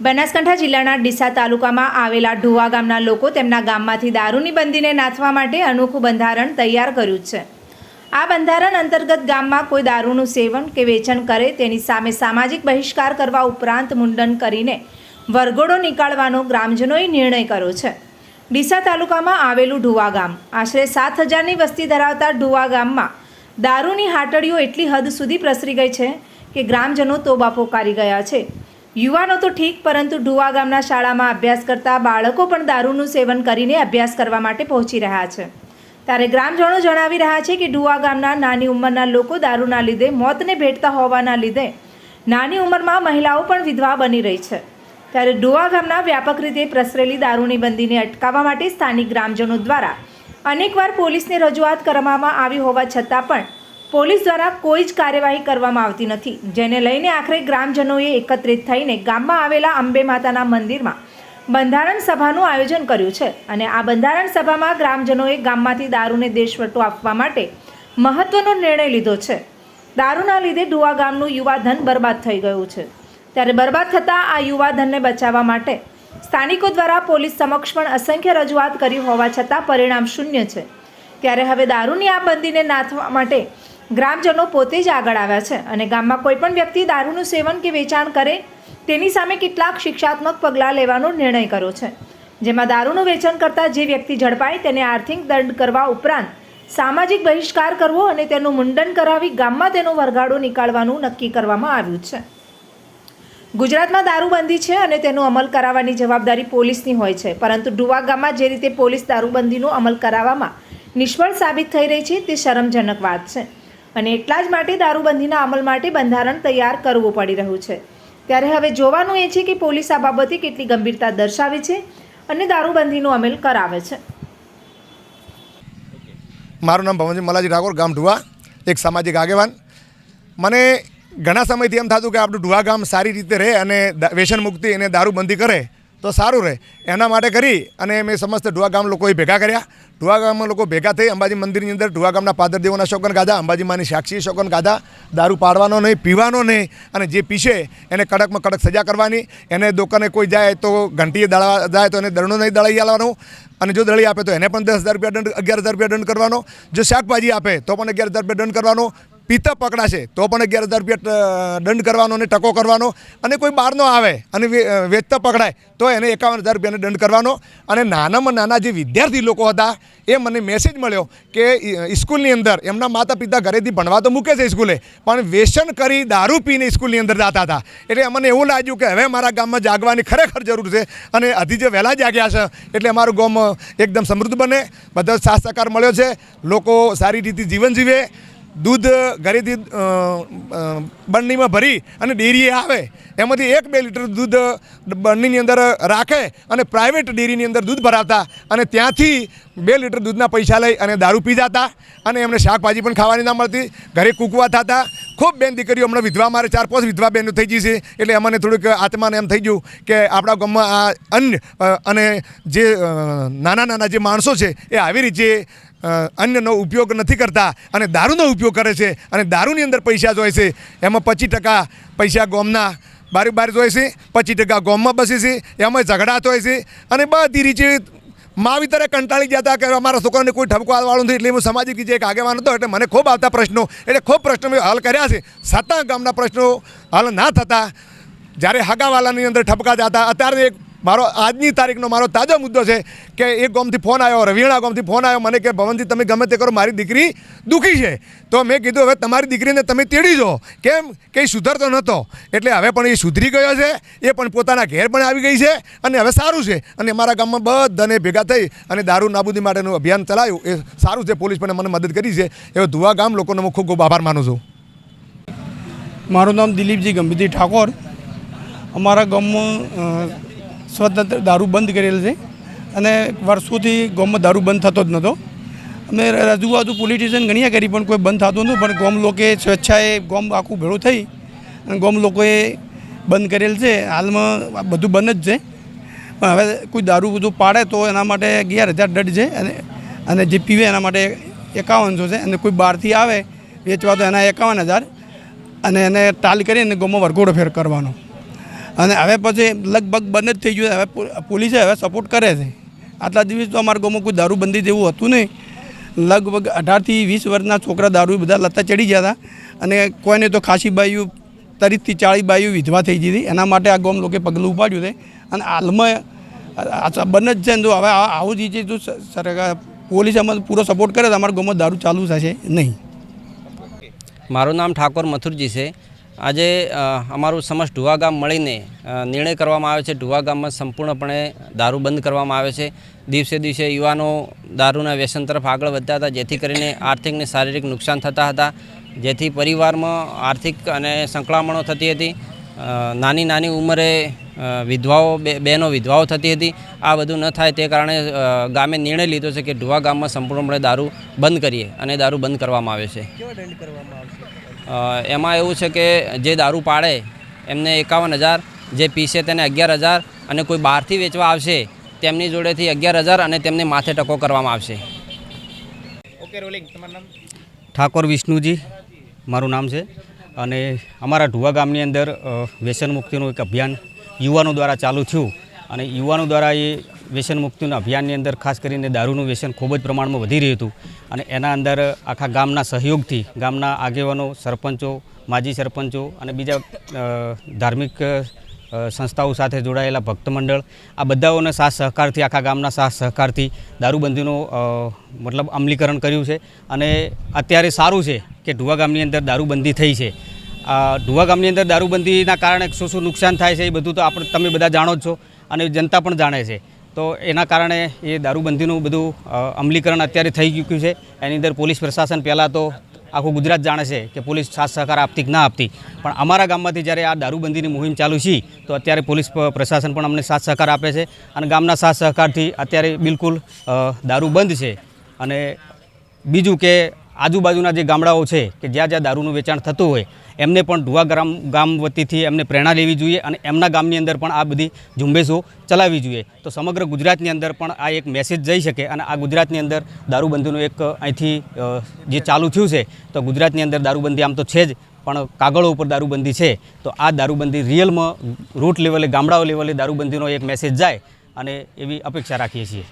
બનાસકાંઠા જિલ્લાના ડીસા તાલુકામાં આવેલા ઢુવા ગામના લોકો તેમના ગામમાંથી દારૂની બંદીને નાથવા માટે અનોખું બંધારણ તૈયાર કર્યું છે. આ બંધારણ અંતર્ગત ગામમાં કોઈ દારૂનું સેવન કે વેચાણ કરે તેની સામે સામાજિક બહિષ્કાર કરવા ઉપરાંત મુંડન કરીને વરઘોડો નીકાળવાનો ગ્રામજનોએ નિર્ણય કર્યો છે. ડીસા તાલુકામાં આવેલું ઢુવા ગામ આશરે સાત હજારની વસ્તી ધરાવતા ઢુવા ગામમાં દારૂની હાટડીઓ એટલી હદ સુધી પ્રસરી ગઈ છે કે ગ્રામજનો તોબા પોકારી ગયા છે. યુવાનો તો ઠીક, પરંતુ ઢુવા ગામના શાળામાં અભ્યાસ કરતા બાળકો પણ દારૂનું સેવન કરીને અભ્યાસ કરવા માટે પહોંચી રહ્યા છે. ત્યારે ગ્રામજનો જણાવી રહ્યા છે કે ઢુવા ગામના નાની ઉંમરના લોકો દારૂના લીધે મોતને ભેટતા હોવાના લીધે નાની ઉંમરમાં મહિલાઓ પણ વિધવા બની રહી છે. ત્યારે ઢુવા ગામના વ્યાપક રીતે પ્રસરેલી દારૂની બંદીને અટકાવવા માટે સ્થાનિક ગ્રામજનો દ્વારા અનેકવાર પોલીસને રજૂઆત કરવામાં આવી હોવા છતાં પણ પોલીસ દ્વારા કોઈ જ કાર્યવાહી કરવામાં આવતી નથી. જેને લઈને આખરે ગ્રામજનોએ એકત્રિત થઈને ગામમાં આવેલા અંબે માતાના મંદિરમાં બંધારણ સભાનું આયોજન કર્યું છે અને આ બંધારણ સભામાં ગ્રામજનોએ ગામમાંથી દારૂને દેશવટો આપવા માટે મહત્વનો નિર્ણય લીધો છે. દારૂના લીધે ડુવા ગામનું યુવાધન બરબાદ થઈ ગયું છે. ત્યારે બરબાદ થતાં આ યુવાધનને બચાવવા માટે સ્થાનિકો દ્વારા પોલીસ સમક્ષ પણ અસંખ્ય રજૂઆત કરી હોવા છતાં પરિણામ શૂન્ય છે. ત્યારે હવે દારૂની આ બંદીને નાથવા માટે ગ્રામજનો પોતે જ આગળ આવ્યા છે અને ગામમાં કોઈ પણ વ્યક્તિ દારૂનું સેવન કે વેચાણ કરે, તેની સામે કેટલાક શિક્ષાત્મક પગલાં લેવાનો નિર્ણય કર્યો છે. જેમાં દારૂનું વેચાણ કરતા જે વ્યક્તિ ઝડપાય, તેને આર્થિક દંડ કરવા ઉપરાંત સામાજિક બહિષ્કાર કરવો અને તેનું મુંડન કરાવી ગામમાં તેનો વરઘાડો નીકાળવાનું નક્કી કરવામાં આવ્યું છે. ગુજરાતમાં દારૂબંધી છે અને તેનો અમલ કરાવવાની જવાબદારી પોલીસની હોય છે, પરંતુ ડુવા ગામમાં જે રીતે પોલીસ દારૂબંધીનો અમલ કરાવવામાં નિષ્ફળ સાબિત થઈ રહી છે, તે શરમજનક વાત છે. અને એટલા જ માટે દારૂબંધીના અમલ માટે બંધારણ તૈયાર કરવું પડી રહ્યું છે. ત્યારે હવે જોવાનું એ છે કે પોલીસ આ બાબતે કેટલી ગંભીરતા દર્શાવે છે અને દારૂબંધીનો અમલ કરાવે છે. મારું નામ ભવનજી મલાજી ઠાકોર, ગામ ઢુવા, એક સામાજિક આગેવાન. મને ઘણા સમયથી એમ થતું કે આપણું ઢુવા ગામ સારી રીતે રહે અને વ્યસન મુક્તિ અને દારૂબંધી કરે. તો સારું રહે. એના માટે કરી અને મેં સમસ્ત ઢુવા ગામ લોકોએ ભેગા કર્યા. ઢુવા ગામમાં લોકો ભેગા થઈ અંબાજી મંદિરની અંદર ઢુવા ગામના પાદરદેવોના શોકન ગાધા, અંબાજી માની સાક્ષી શોકન ગાધા, દારૂ પાડવાનો નહીં, પીવાનો નહીં અને જે પીશે એને કડકમાં કડક સજા કરવાની. એને દુકાને કોઈ જાય તો ઘંટીએ દળવા જાય તો એને દરણો નહીં દળાઈ આવવાનો અને જો દળી આપે તો એને પણ દસ હજાર રૂપિયા દંડ, અગિયાર હજાર રૂપિયા દંડ કરવાનો. જો શાકભાજી આપે તો પણ અગિયાર હજાર રૂપિયા દંડ કરવાનો. પિત્ત પકડાશે, તો પણ અગિયાર હજાર રૂપિયા દંડ કરવાનો અને ટકો કરવાનો. અને કોઈ બહારનો આવે અને વેચતા પકડાય, તો એને એકાવન હજાર રૂપિયાનો દંડ કરવાનો. અને નાનામાં નાના જે વિદ્યાર્થી લોકો હતા, એ મને મેસેજ મળ્યો કે સ્કૂલની અંદર એમના માતા પિતા ઘરેથી ભણવા તો મૂકે છે સ્કૂલે, પણ વ્યસન કરી દારૂ પીને સ્કૂલની અંદર જતા હતા. એટલે મને એવું લાગ્યું કે હવે મારા ગામમાં જાગવાની ખરેખર જરૂર છે અને હજી જે વહેલા જાગ્યા છે, એટલે અમારું ગામ એકદમ સમૃદ્ધ બને. બધા સાથ સહકાર મળ્યો છે. લોકો સારી રીતે જીવન જીવે. દૂધ ઘરેથી બરણીમાં ભરી અને ડેરીએ આવે. એમાંથી એક બે લીટર દૂધ બરણીની અંદર રાખે અને પ્રાઇવેટ ડેરીની અંદર દૂધ ભરાવતા અને ત્યાંથી બે લીટર દૂધના પૈસા લઈ અને દારૂ પી જતા અને એમને શાકભાજી પણ ખાવાની ના મળતી. ઘરે કૂકવા થતા. ખૂબ બેન દીકરીઓ હમણાં વિધવા મારે ચાર પાંચ વિધવા બહેનો થઈ ગઈ છે. એટલે અમને થોડુંક આત્માને એમ થઈ ગયું કે આપણા ગામમાં આ અન્ન અને જે નાના નાના જે માણસો છે એ આવી રીતે અન્નનો ઉપયોગ નથી કરતા અને દારૂનો ઉપયોગ કરે છે અને દારૂની અંદર પૈસા જોઈએ છે. એમાં પચીસ ટકા પૈસા ગોમના બારી બાર જોઈએ છે, પચીસ ટકા ગોમમાં બસે છે, એમાં ઝઘડા હોય છે અને બધી રીતે માવિતરે કંટાળી હતા કે અમારા છોકરાને કોઈ ઠપકો આવવાનું નથી એટલે હું સામાજિક રીતે એક આગેવાન હતો એટલે મને ખૂબ આવતા પ્રશ્નો, એટલે ખૂબ પ્રશ્નો મેં હલ કર્યા છે. છતાં ગામના પ્રશ્નો હલ ના થતા જ્યારે હગાવાલાની અંદર ઠપકા જતા, અત્યારે એક મારો આજની તારીખનો મારો તાજો મુદ્દો છે કે એક ગામથી ફોન આવ્યો, રવિણા ગામથી ફોન આવ્યો, મને કે, ભવનજી, તમે ગમે તે કરો, મારી દીકરી દુઃખી છે. તો મેં કીધું, હવે તમારી દીકરીને તમે તેડી જો કેમ? કે એ સુધરતો નહોતો. એટલે હવે પણ એ સુધરી ગયો છે, એ પણ પોતાના ઘેર પણ આવી ગઈ છે અને હવે સારું છે. અને મારા ગામમાં બધાને ભેગા થઈ અને દારૂ નાબૂદી માટેનું અભિયાન ચલાવ્યું એ સારું છે, પોલીસ પણ મને મદદ કરી છે. એવો ધુવા ગામ લોકોનો હું ખૂબ ખૂબ આભાર માનું છું. મારું નામ દિલીપજી ગંભીરજી ઠાકોર. અમારા ગામમાં સ્વતંત્ર દારૂ બંધ કરેલ છે. અને વર્ષોથી ગામમાં દારૂ બંધ થતો જ નહોતો. અમે રજૂઆતો પોલિટિશિયન સ્ટેશન કરી, પણ કોઈ બંધ થતું નહોતું. પણ ગામ લોકોએ સ્વેચ્છાએ ગામ આખું ભેળું થઈ અને ગામ લોકોએ બંધ કરેલ છે. હાલમાં બધું બંધ જ છે. પણ હવે કોઈ દારૂ બધું પાડે તો એના માટે અગિયાર હજાર દંડ છે અને અને જે પીવે એના માટે એકાવનસો છે. અને કોઈ બહારથી આવે, વેચવા તો એના એકાવન હજાર. અને એને ટાલ કરીને ગોમાં વરઘોડો ફેર કરવાનો. અને હવે પછી લગભગ બંધ જ થઈ ગયું. હવે પોલીસે હવે સપોર્ટ કરે છે. આટલા દિવસ તો અમારા ગામમાં કોઈ દારૂબંધી જેવું હતું નહીં. લગભગ અઢારથી વીસ વર્ષના છોકરા દારૂ બધા લતા ચડી ગયા હતા. અને કોઈને તો ખાસી બાઈઓ તરીતથી ચાળીસ બાઈઓ વિધવા થઈ ગઈ હતી. એના માટે આ ગામ લોકોએ પગલું ઉપાડ્યું છે. અને હાલમાં બંને જ છે જો હવે આવું જ છે તો સરકાર, પોલીસ અમારે પૂરો સપોર્ટ કરે તો અમારા ગામમાં દારૂ ચાલુ થશે નહીં. મારું નામ ઠાકોર મથુરજી છે. આજે અમારું સમસ્ત ઢુવા ગામ મળીને નિર્ણય કરવામાં આવે છે. ઢુવા ગામમાં સંપૂર્ણપણે દારૂ બંધ કરવામાં આવે છે. દિવસે દિવસે યુવાનો દારૂના વ્યસન તરફ આગળ વધતા હતા, જેથી કરીને આર્થિક ને શારીરિક નુકસાન થતા હતા. જેથી પરિવારમાં આર્થિક અને સંકળામણો થતી હતી. નાની નાની ઉંમરે વિધવાઓ બહેનો વિધવાઓ થતી હતી. આ બધું ન થાય તે કારણે ગામે નિર્ણય લીધો છે કે ઢુવા ગામમાં સંપૂર્ણપણે દારૂ બંધ કરીએ અને દારૂ બંધ કરવામાં આવે છે. એમાં એવું છે કે જે દારૂ પાડે એમને એકાવન હજાર જે પીસે તેને અગિયાર હજાર અને કોઈ બહારથી વેચવા આવશે તેમની જોડેથી અગિયાર હજાર અને તેમને માથે ટકો કરવામાં આવશે. ઠાકોર વિષ્ણુજી મારું નામ છે. અને અમારા ઢુવા ગામની અંદર વ્યસન મુક્તિનું એક અભિયાન યુવાનો દ્વારા ચાલુ થયું. અને યુવાનો દ્વારા એ વ્યસન મુક્તિના અભિયાનની અંદર ખાસ કરીને દારૂનું વ્યસન ખૂબ જ પ્રમાણમાં વધી રહ્યું હતું. અને એના અંદર આખા ગામના સહયોગથી ગામના આગેવાનો, સરપંચો, માજી સરપંચો અને બીજા ધાર્મિક સંસ્થાઓ સાથે જોડાયેલા ભક્ત મંડળ, આ બધાઓના સાથ સહકારથી, આખા ગામના સાથ સહકારથી દારૂબંધીનું મતલબ અમલીકરણ કર્યું છે. અને અત્યારે સારું છે કે ઢુવા ગામની અંદર દારૂબંધી થઈ છે. ઢુવા ગામની અંદર દારૂબંધીના કારણે શું શું નુકસાન થાય છે એ બધું તો આપણે, તમે બધા જાણો જ છો અને જનતા પણ જાણે છે. તો એના કારણે એ દારૂબંધીનું બધું અમલીકરણ અત્યારે થઈ ચૂક્યું છે. એની અંદર પોલીસ પ્રશાસન પહેલાં તો આખું ગુજરાત જાણે છે કે પોલીસ સાથ સહકાર આપતી કે ના આપતી. પણ અમારા ગામમાંથી જ્યારે આ દારૂબંધીની મુહિમ ચાલુ છે, તો અત્યારે પોલીસ પ્રશાસન પણ અમને સાથ સહકાર આપે છે. અને ગામના સાથ સહકારથી અત્યારે બિલકુલ દારૂ બંધ છે. અને બીજું કે આજુબાજુના જે ગામડાઓ છે કે જ્યાં જ્યાં દારૂનું વેચાણ થતું હોય, એમને પણ ઢુવા ગ્રામ ગામ વતીથી એમને પ્રેરણા લેવી જોઈએ અને એમના ગામની અંદર પણ આ બધી ઝુંબેશો ચલાવવી જોઈએ. તો સમગ્ર ગુજરાતની અંદર પણ આ એક મેસેજ જઈ શકે અને આ ગુજરાતની અંદર દારૂબંધીનું એક અહીંથી જે ચાલુ થયું છે, તો ગુજરાતની અંદર દારૂબંધી આમ તો છે જ, પણ કાગળો ઉપર દારૂબંધી છે. તો આ દારૂબંધી રિયલમાં રૂટ લેવલે ગામડાઓ લેવલે દારૂબંધીનો એક મેસેજ જાય અને એવી અપેક્ષા રાખીએ છીએ.